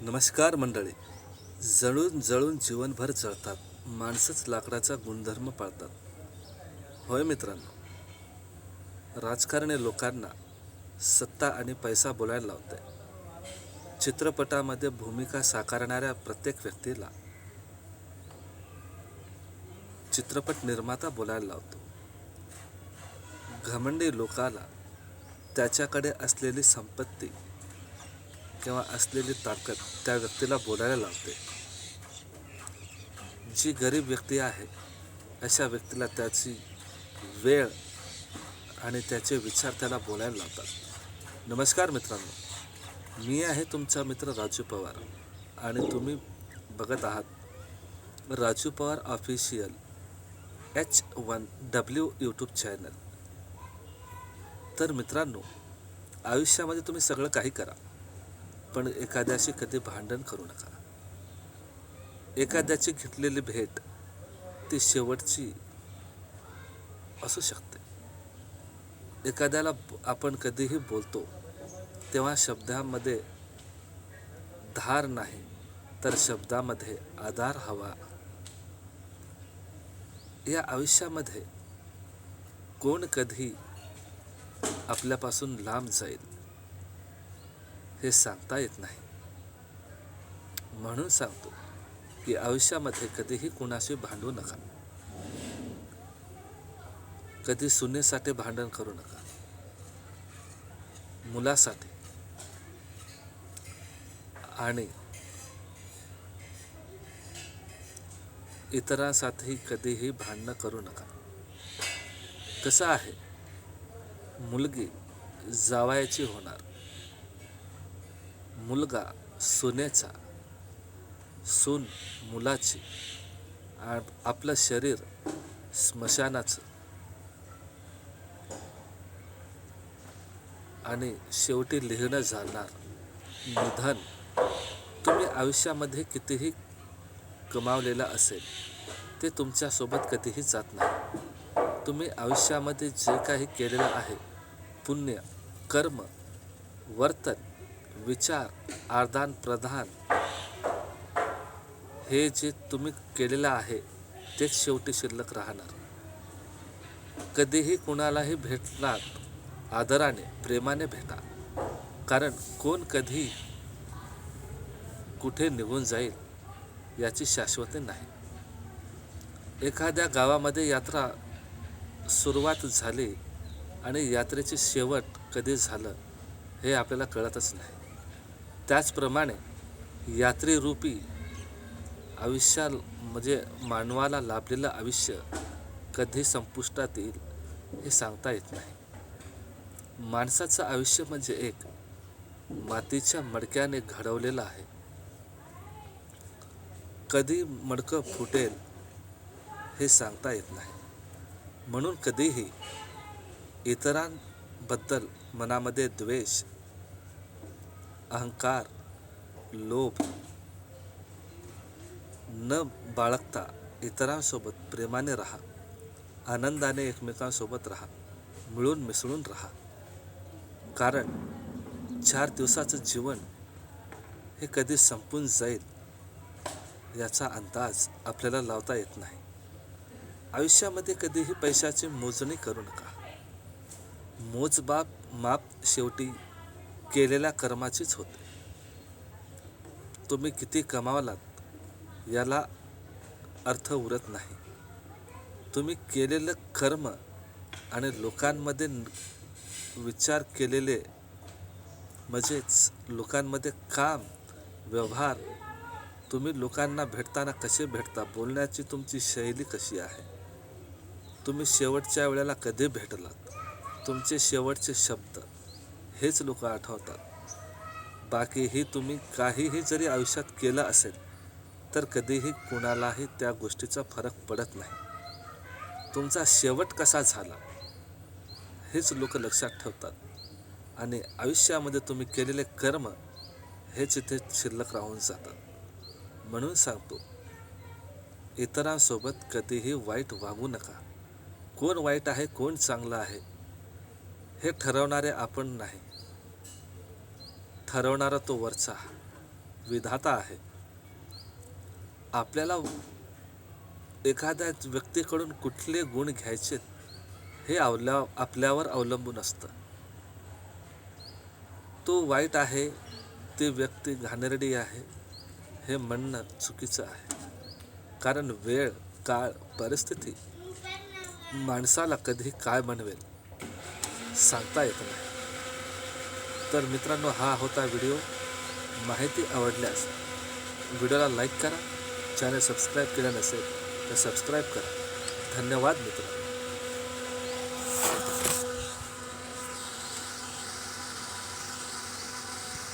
नमस्कार मंडळी. जळून जळून जीवनभर जळतात. माणसंच लाकडाचा गुणधर्म पाळतात. होय मित्रांनो राजकारणी लोकांना सत्ता आणि पैसा बोलायला लावते चित्रपटामध्ये भूमिका साकारणाऱ्या प्रत्येक व्यक्तीला चित्रपट निर्माता बोलायला लावतो. घमंडी लोकाला त्याच्याकडे असलेली संपत्ती किंवा असलेली ताकद त्या व्यक्तीला बोलायला लावते. जी गरीब व्यक्ती आहे अशा व्यक्तीला त्याची वेळ आणि त्याचे विचार त्याला बोलायला लावतात. नमस्कार मित्रांनो. मी आहे तुमचा मित्र राजू पवार आणि तुम्ही बघत आहात Raju Pawar official H one W YouTube channel. तर मित्रांनो आयुष्यामध्ये तुम्ही सगळं काही करा. पण एखाद्याशी कधी भांडण करू नका. एखाद्याची घेतलेली भेट ती शेवटची असू शकते. एखाद्याला आपण कधीही बोलतो तेव्हा शब्दामध्ये धार नाही तर शब्दामध्ये आधार हवा. या आयुष्यामध्ये कोण कधी आपल्यापासून लांब जाईल? हे सांगता येत नाही. म्हणून सांगतो की आयुष्यामध्ये कधीही कुणाशी भांडू नका. कधी सुनेसाठी भांडण करू नका. मुलासाठी. आणि इतरांसाठी कधीही भांडणं करू नका. कसं आहे? मुलगी जावायची होणार. मुलगा सुनेचा सून मुलाची आ- आपलं शरीर स्मशानाचं. आणि शेवटी लिहिणं जाणार निधन. तुम्ही आयुष्यामध्ये कितीही कमावलेलं असेल ते तुमच्यासोबत कधीही जात नाही. तुम्ही आयुष्यामध्ये जे काही केलेलं आहे पुण्य कर्म वर्तन विचार आदान प्रदान हे जे तुम्ही केलेलं आहे तेच शेवटी शिल्लक राहणार. कधीही कुणालाही भेटणार आदराने प्रेमाने भेटा. कारण कोण कधी कुठे निघून जाईल याची शाश्वती नाही. एखाद्या गावामध्ये यात्रा सुरुवात झाली आणि यात्रेची शेवट कधी झालं हे आपल्याला कळतच नाही. त्याचप्रमाणे यात्रेरूपी आयुष्या म्हणजे मानवाला लाभलेलं आयुष्य कधी संपुष्टात येईल हे सांगता येत नाही. माणसाचं आयुष्य म्हणजे एक मातीच्या मडक्याने घडवलेलं आहे. कधी मडकं फुटेल हे सांगता येत नाही. म्हणून कधीही इतरांबद्दल मनामध्ये द्वेष अहंकार लोभ न बाळगता इतरांसोबत प्रेमाने राहा आनंदाने एकमेकांसोबत राहा मिळून मिसळून राहा. कारण चार दिवसाचं जीवन हे कधी संपून जाईल याचा अंदाज आपल्याला लावता येत नाही. आयुष्यामध्ये कधीही पैशाची मोजणी करू नका. मोजबाप माप शेवटी केलेल्या कर्माचीच होते. तुम्ही किती कमावलात याला अर्थ उरत नाही. तुम्ही केलेलं कर्म आणि लोकांमध्ये विचार केलेले म्हणजेच लोकांमध्ये काम व्यवहार तुम्ही लोकांना भेटताना कसे भेटता बोलण्याची तुमची शैली कशी आहे? तुम्ही शेवटच्या वेळेला कधी भेटलात? तुमचे शेवटचे शब्द. हेच लोक आठवतात. बाकीही तुम्ही काहीही जरी आयुष्यात केलं असेल तर कधीही कुणालाही त्या गोष्टीचा फरक पडत नाही. तुमचा शेवट कसा झाला हेच लोक लक्षात ठेवतात. आणि आयुष्यामध्ये तुम्ही केलेले कर्म हेच इथे शिल्लक राहून जातात. म्हणून सांगतो इतरांसोबत कधीही वाईट वागू नका. कोण वाईट आहे कोण चांगलं आहे हे ठरवणारे आपण नाही. ठरवणारा तो वरचा विधाता आहे. आपल्याला एखाद्या व्यक्तीकडून कुठले गुण घ्यायचे हे आवल्या आपल्यावर अवलंबून असतं. तो वाईट आहे ती व्यक्ती घाणेरडी आहे हे म्हणणं चुकीचं आहे. कारण वेळ काळ परिस्थिती माणसाला कधी काय बनवेल सांगता येत नाही. तर मित्रांनो हा होता व्हिडिओ. माहिती आवडल्यास व्हिडिओला लाईक करा चॅनल सबस्क्राईब केलं नसेल तर सबस्क्राईब करा. धन्यवाद मित्रांनो.